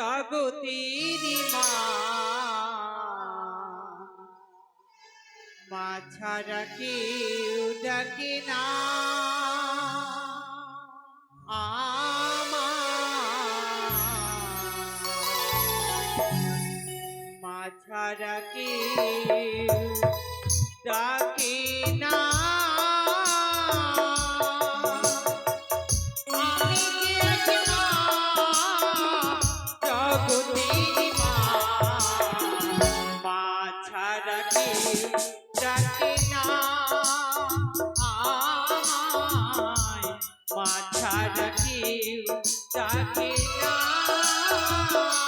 জগতের মা। ছাড়া কেউ ডাকে না। মা ছাড়া কেউ ডাকে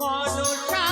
মনসা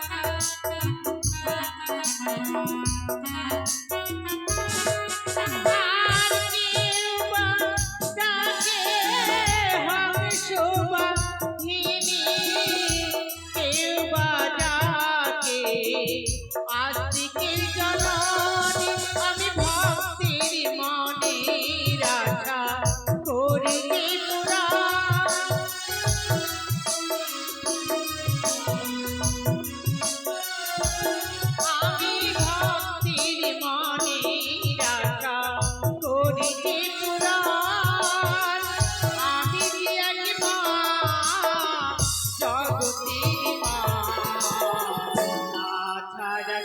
sometimes.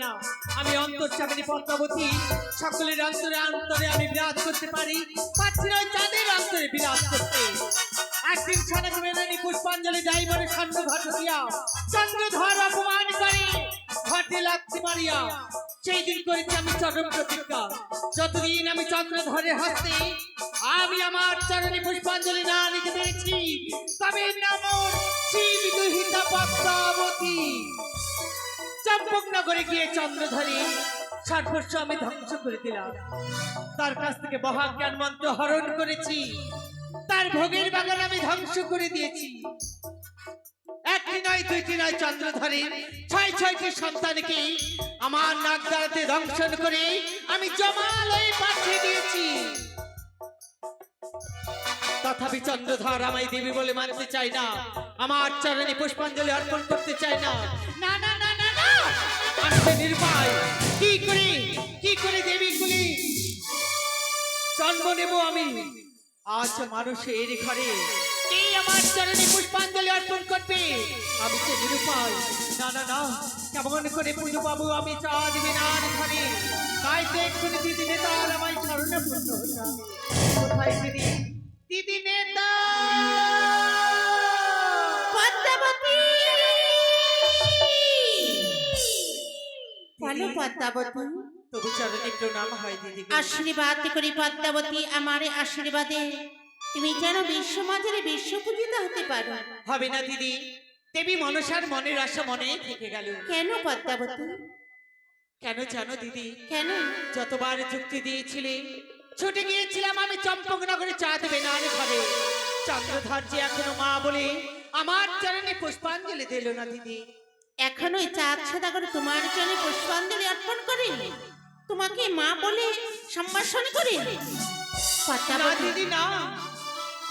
নাও। আমি অন্তর অন্তর্চামিনী পদ্মাবতী। সকলের অন্তরে অন্তরে আমি বিরাজ করতে পারি। পাচ্ছি না চাঁদের অন্তরে বিরাজ করতে। একদিন সনক মেদানি পুষ্পাঞ্জলি যাই বলে ডাইভারে সন্ন চন্দ্র ধর অপমান করে, ঘটে লাগছে মারিয়া। সেই দিন করেছি আমি চরম প্রতিজ্ঞা। যতদিন আমি চন্দ্র ধরে হাসতে, আমি আমার চরণে পুষ্পাঞ্জলি না নিতে পেরেছি তবে নাম শ্রী বিদুহিতা পদ্মাবতী। চম্পক নগরে গিয়ে চন্দ্রধরী ষাটবর্ষ আমি ধ্বংস করে দিলাম। তার কাছ থেকে মহা জ্ঞান মন্ত্র হরণ করেছি। তার ভোগের বাগান আমি ধ্বংস করে দিয়েছি। একটি নয়, দুইটি নয় চন্দ্রধরী ছয় ছয়টি সন্তানকে আমার নাক করে আমি জমালয়ে পাঠিয়ে দিয়েছি। তথাপি চন্দ্রধর আমায় দেবী বলে মানতে চাই না। আমার চরণে পুষ্পাঞ্জলি অর্পণ করতে চাই না। না যে নির্ভয় কি করে? কি করে দেবী গুলি জন্ম নেব আমি। আজ মানুষের ঘরে। কে আমার চরণে পুষ্পাঞ্জলি অর্পণ করবে? আমি যে নিরুপায়। না না না। কেমন করে পুজো পাবো আমি চাঁদ বিনার ঘরে তাই তো এক্ষুনি দিদি নেতার আমায় চরণে পূর্ণ কোথায় দিদি? পদ্মাবতী তবু চরণে প্রণাম হয় দিদি আশীর্বাদ করি পদ্মাবতী আমার আশীর্বাদে। তুমি যেন বিশ্ব মাঝারে বিশ্ব পূজিত হতে পারো। হবে না দিদি দেবী মনসার মনের আশা মনেই থেকে গেল। কেন পদ্মাবতী কেন জানো দিদি? কেন? যতবার যুক্তি দিয়েছিলে ছুটে গিয়েছিলাম আমি চম্পকনগরে দেবে না ঘরে। চন্দ্রধর যে এখনও মা বলে আমার চরণে পুষ্পাঞ্জলি দিল না দিদি। এখন চাঁদ করে তোমার জন্য পুষ্পাঞ্জলি অর্পণ করে? তোমাকে মা বলে সম্ভাষণ করে? দিদি না।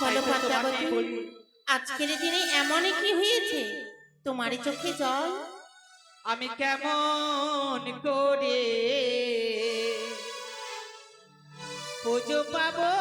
বলো পদ্মাবতী আজকের দিনে এমন কি হয়েছে? তোমার চোখে জল? আমি কেমন করে পুজো পাবো?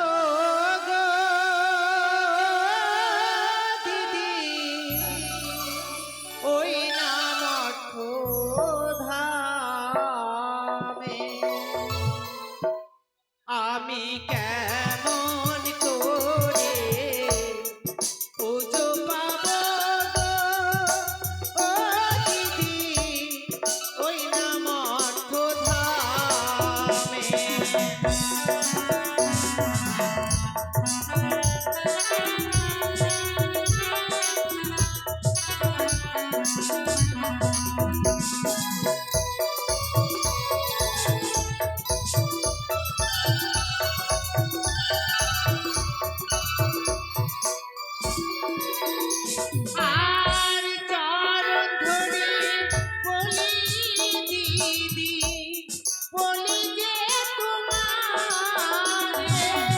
তোমার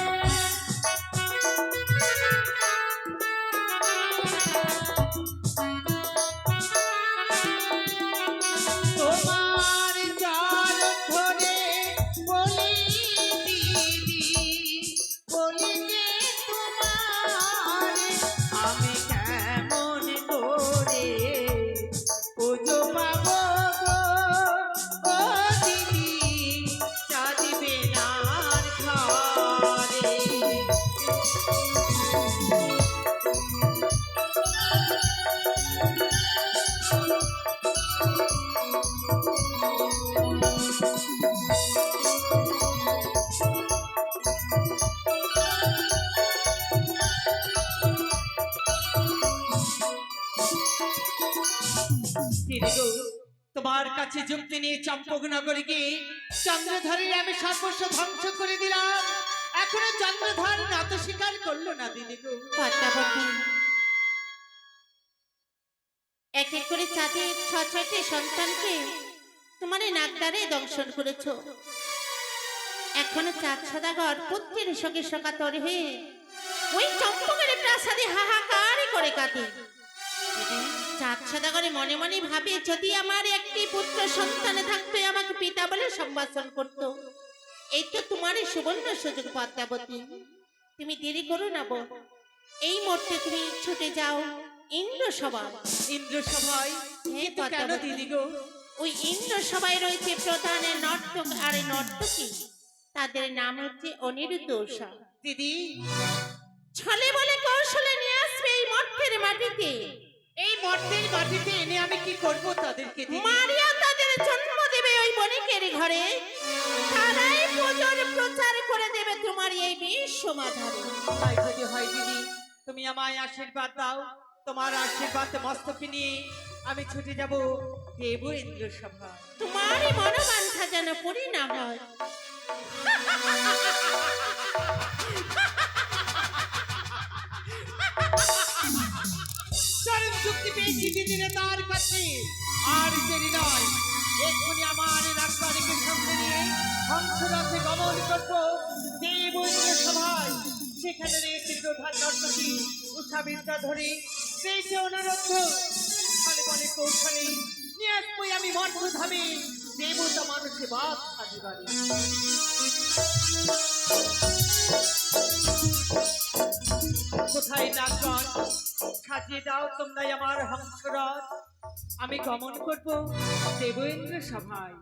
তোমার কাছে যুক্তি নিয়ে চম্পকনগরে গিয়ে চন্দ্রধরের আমি সর্বস্ব ধ্বংস করে দিলাম। এখনও চন্দ্রধর নত স্বীকার করল না দিদি গো। এক এক করে চাঁদের ছ ছয়টি সন্তানকে তোমার এই নাকদারে দংশন করেছ। এখনও চাঁদ সদাগর পুত্রের সঙ্গে সকাতর হয়ে ওই চম্পকের প্রাসাদে হাহাকার করে কাঁদে। চাঁদ সদাগরে মনে মনে ভাবে যদি আমার একটি পুত্র সন্তানে থাকতো আমাকে পিতা বলে সম্ভাষণ করত। এই তো তোমারই সুবর্ণ সুযোগ পদ্মাবতী। তুমি দেরি করো না বোন এই মুহূর্তে তুমি ছুটে যাও ইন্দ্র সভা ইন্দ্র সভায় কেন দিদি গো? ওই ইন্দ্র সভায় রয়েছে প্রধানের নর্তক আর নর্তকী। তাদের নাম হচ্ছে অনিরুদ্ধ উষা দিদি? ছলে বলে কৌশলে নিয়ে আসবে এই মর্তের মাটিতে। এই মর্তের মাটিতে এনে আমি কি করব তাদেরকে মারিয়া তাদের জন্ম দেবে ওই বণিকের ঘরে। তারাই পুজোর প্রচার করে দেবে তোমার এই বিশ্ব মাধারে তাই যদি হয় দিদি তুমি আমায় আশীর্বাদ দাও। তোমার আশীর্বাদ মস্তকে নিয়ে আমি ছুটে যাব দেব ইন্দ্র সভা। তোমারই মনোবাঞ্ছা যেন পরিণাম আমি পেয়েছি দিদিরে তার কাছে আর দেরি নয় এক্ষুনি আমার রাজবাড়িকে সঙ্গে নিয়ে হংসরথে গমন করব। দেবৈন্য সভায়। সেখানে রয়েছে প্রধান নর্তকী উষা বিদ্যা ধরে। পেয়েছে অনুরোধ ফলে বলে কৌশলে নিয়ে আসবই আমি মর্মধামে। দেবতা মানুষে বাদ সাজিবারে দাও তোমরাই আমার হংসরথ আমি গমন করব দেবেন্দ্র সভায়।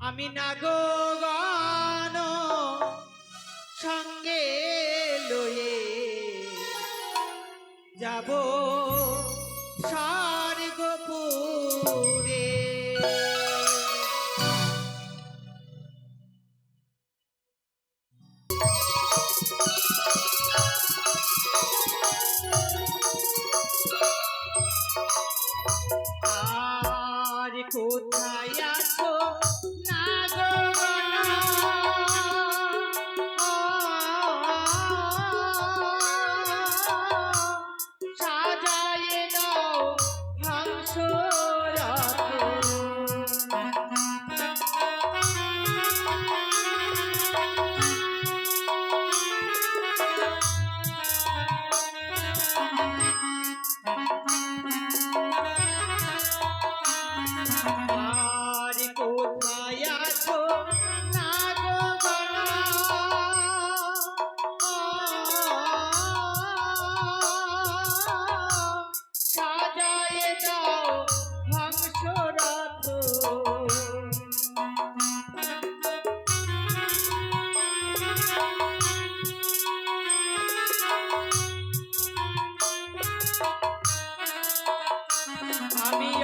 আমি নাগগান সঙ্গে লয়ে যাব সার আর আমি